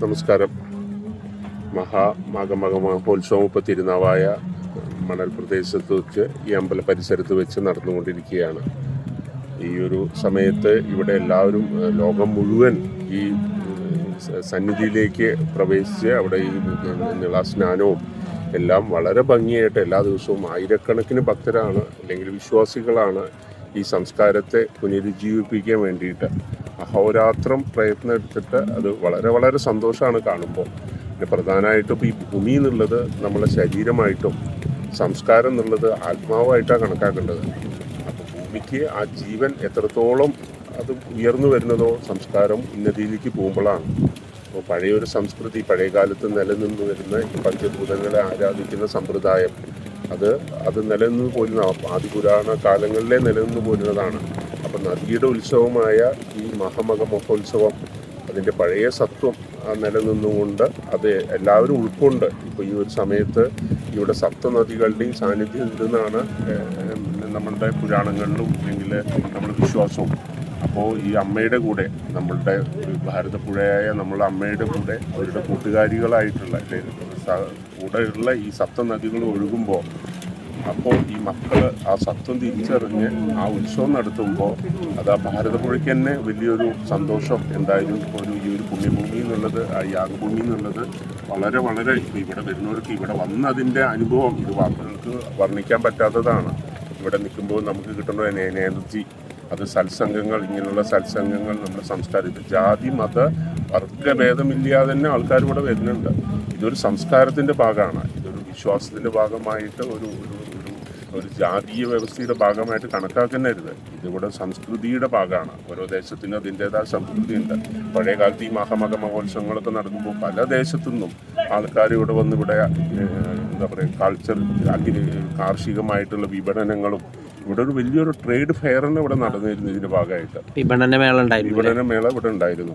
നമസ്കാരം. മഹാ മഹോത്സവം ഇപ്പോൾ തിരുനാവായ മണൽ പ്രദേശത്ത് വെച്ച് ഈ അമ്പല പരിസരത്ത് വെച്ച് നടന്നുകൊണ്ടിരിക്കുകയാണ്. ഈ ഒരു സമയത്ത് ഇവിടെ എല്ലാവരും ലോകം മുഴുവൻ ഈ സന്നിധിയിലേക്ക് പ്രവേശിച്ച് അവിടെ ഈ നിളാസ്നാനവും എല്ലാം വളരെ ഭംഗിയായിട്ട് എല്ലാ ദിവസവും ആയിരക്കണക്കിന് ഭക്തരാണ് അല്ലെങ്കിൽ വിശ്വാസികളാണ് ഈ സംസ്കാരത്തെ പുനരുജ്ജീവിപ്പിക്കാൻ വേണ്ടിയിട്ട് അഹോരാത്രം പ്രയത്നം എടുത്തിട്ട് അത് വളരെ വളരെ സന്തോഷമാണ് കാണുമ്പോൾ. പിന്നെ പ്രധാനമായിട്ടും ഈ ഭൂമി എന്നുള്ളത് നമ്മളെ ശരീരമായിട്ടും സംസ്കാരം എന്നുള്ളത് ആത്മാവായിട്ടാണ് കണക്കാക്കേണ്ടത്. അപ്പോൾ ഭൂമിക്ക് ആ ജീവൻ എത്രത്തോളം അത് ഉയർന്നു വരുന്നതോ സംസ്കാരം ഉന്നതിയിലേക്ക് പോകുമ്പോഴാണ്. അപ്പോൾ പഴയൊരു സംസ്കൃതി പഴയ കാലത്ത് നിലനിന്ന് വരുന്ന ഈ പഞ്ചഭൂതങ്ങളെ ആരാധിക്കുന്ന സമ്പ്രദായം അത് അത് നിലനിന്ന് പോരുന്ന ആദ്യ പുരാണ കാലങ്ങളിലെ നിലനിന്ന് പോരുന്നതാണ്. അപ്പം നദിയുടെ ഉത്സവമായ ഈ മഹാമക മഹോത്സവം അതിന്റെ പഴയ സത്വം നിലനിന്നുകൊണ്ട് അത് എല്ലാവരും ഉൾക്കൊണ്ട് ഇപ്പോൾ ഈ ഒരു സമയത്ത് ഇവിടെ സപ്തനദികളുടെയും സാന്നിധ്യം ഉണ്ടെന്നാണ് നമ്മളുടെ പുരാണങ്ങളിലും അല്ലെങ്കിൽ നമ്മുടെ വിശ്വാസവും. അപ്പോൾ ഈ അമ്മയുടെ കൂടെ നമ്മളുടെ ഭാരതപ്പുഴയായ നമ്മളുടെ അമ്മയുടെ കൂടെ അവരുടെ കൂട്ടുകാരികളായിട്ടുള്ള കൂടെയുള്ള ഈ സപ്തനദികൾ ഒഴുകുമ്പോൾ അപ്പോൾ ഈ മക്കൾ ആ സത്വം തിരിച്ചറിഞ്ഞ് ആ ഉത്സവം നടത്തുമ്പോൾ അത് ആ ഭാരതപ്പുഴയ്ക്ക് തന്നെ വലിയൊരു സന്തോഷം എന്തായാലും ഒരു ഈ ഒരു പുണ്യഭൂമി എന്നുള്ളത് ആ യാഗഭൂമി എന്നുള്ളത് വളരെ വളരെ ഇപ്പോൾ ഇവിടെ വരുന്നവർക്ക് ഇവിടെ വന്നതിന്റെ അനുഭവം ഇത് വാക്കുകൾക്ക് വർണിക്കാൻ പറ്റാത്തതാണ്. ഇവിടെ നിൽക്കുമ്പോൾ നമുക്ക് കിട്ടുന്ന ഒരു എനർജി അത് സത്സംഗങ്ങൾ ഇങ്ങനെയുള്ള സത്സംഗങ്ങൾ നമ്മുടെ സംസ്കാരത്തിൽ ജാതി മത വർഗഭേദമില്ലാതെ തന്നെ ആൾക്കാർ ഇവിടെ വരുന്നുണ്ട്. ഇതൊരു സംസ്കാരത്തിന്റെ ഭാഗമാണ്. ഇതൊരു വിശ്വാസത്തിന്റെ ഭാഗമായിട്ട് ഒരു ഒരു ഒരു ജാതീയ വ്യവസ്ഥയുടെ ഭാഗമായിട്ട് കണക്കാക്കുന്നരുത് ഇതിവിടെ സംസ്കൃതിയുടെ ഭാഗമാണ്. ഓരോ ദേശത്തിനും അതിന്റെതായ സംസ്കൃതിയുണ്ട്. പഴയ കാലത്ത് ഈ മഹാമക മഹോത്സവങ്ങളൊക്കെ നടക്കുമ്പോൾ പല ദേശത്തു നിന്നും ആൾക്കാർ ഇവിടെ വന്ന് ഇവിടെ എന്താ പറയുക കൾച്ചർ അഗ്രി കാർഷികമായിട്ടുള്ള വിപണനങ്ങളും ഇവിടെ ഒരു വലിയൊരു ട്രേഡ് ഫെയറിന് ഇവിടെ നടന്നിരുന്നു ഇതിന്റെ ഭാഗമായിട്ട്. വിപണന മേള ഉണ്ടായിരുന്നു വിപണന മേള ഇവിടെ ഉണ്ടായിരുന്നു.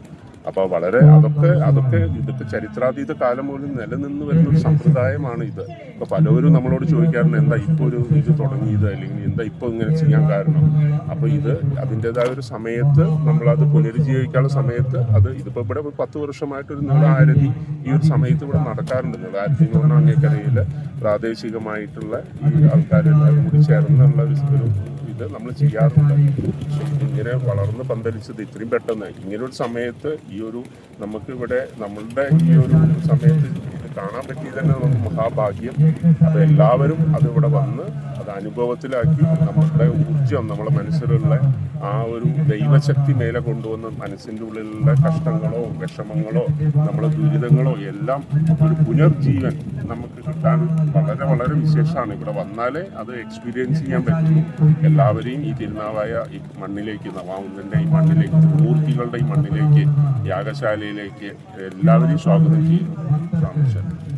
അപ്പോൾ വളരെ അതൊക്കെ അതൊക്കെ ഇതൊക്കെ ചരിത്രാതീത കാലം മുതൽ നിലനിന്ന് വരുന്ന ഒരു സമ്പ്രദായമാണ് ഇത്. ഇപ്പോൾ പലവരും നമ്മളോട് ചോദിക്കാറുണ്ട് എന്താ ഇപ്പോൾ ഒരു ഇത് തുടങ്ങിയത്? അല്ലെങ്കിൽ എന്താ ഇപ്പോൾ ഇങ്ങനെ ചെയ്യാൻ കാരണം? അപ്പോൾ ഇത് അതിന്റെതായ ഒരു സമയത്ത് നമ്മളത് പുനരുജ്ജീവിക്കാനുള്ള സമയത്ത് അത് ഇതിപ്പോൾ ഇവിടെ ഒരു പത്ത് വർഷമായിട്ട് ഒരു നീളാരതി ഈ ഒരു സമയത്ത് ഇവിടെ നടക്കാറുണ്ട്. നീളാരതി എന്ന് പറഞ്ഞാൽ അങ്ങേക്കരയിൽ പ്രാദേശികമായിട്ടുള്ള ഈ ആൾക്കാരെല്ലാവരും കൂടി ചേർന്നുള്ള ഒരു ഒരു നമ്മൾ ചെയ്യാറുണ്ട്. പക്ഷേ ഇതിങ്ങനെ വളർന്ന് പന്തലിച്ചത് ഇത്രയും പെട്ടെന്ന്. ഇങ്ങനൊരു സമയത്ത് ഈ ഒരു നമുക്കിവിടെ നമ്മളുടെ ഈ ഒരു സമയത്ത് കാണാൻ പറ്റിയത് തന്നെ നമുക്ക് മഹാഭാഗ്യം. അപ്പോൾ എല്ലാവരും അതിവിടെ വന്ന് അത് അനുഭവത്തിലാക്കി നമ്മുടെ ഊർജം നമ്മുടെ മനസ്സിലുള്ള ആ ഒരു ദൈവശക്തി മേലെ കൊണ്ടുവന്ന് മനസ്സിന്റെ ഉള്ളിലുള്ള കഷ്ടങ്ങളോ വിഷമങ്ങളോ നമ്മളെ ദുരിതങ്ങളോ എല്ലാം ഒരു പുനർജീവൻ നമുക്ക് കിട്ടാൻ വളരെ വളരെ വിശേഷമാണ്. ഇവിടെ വന്നാലേ അത് എക്സ്പീരിയൻസ് ചെയ്യാൻ പറ്റും. എല്ലാവരെയും ഈ തിരുനാവായ ഈ മണ്ണിലേക്ക് നവാമുന്ദന്റെ ഈ മണ്ണിലേക്ക് മൂർത്തികളുടെ ഈ മണ്ണിലേക്ക് യാഗശാലയിലേക്ക് എല്ലാവരെയും സ്വാഗതം ചെയ്യുന്നു. President.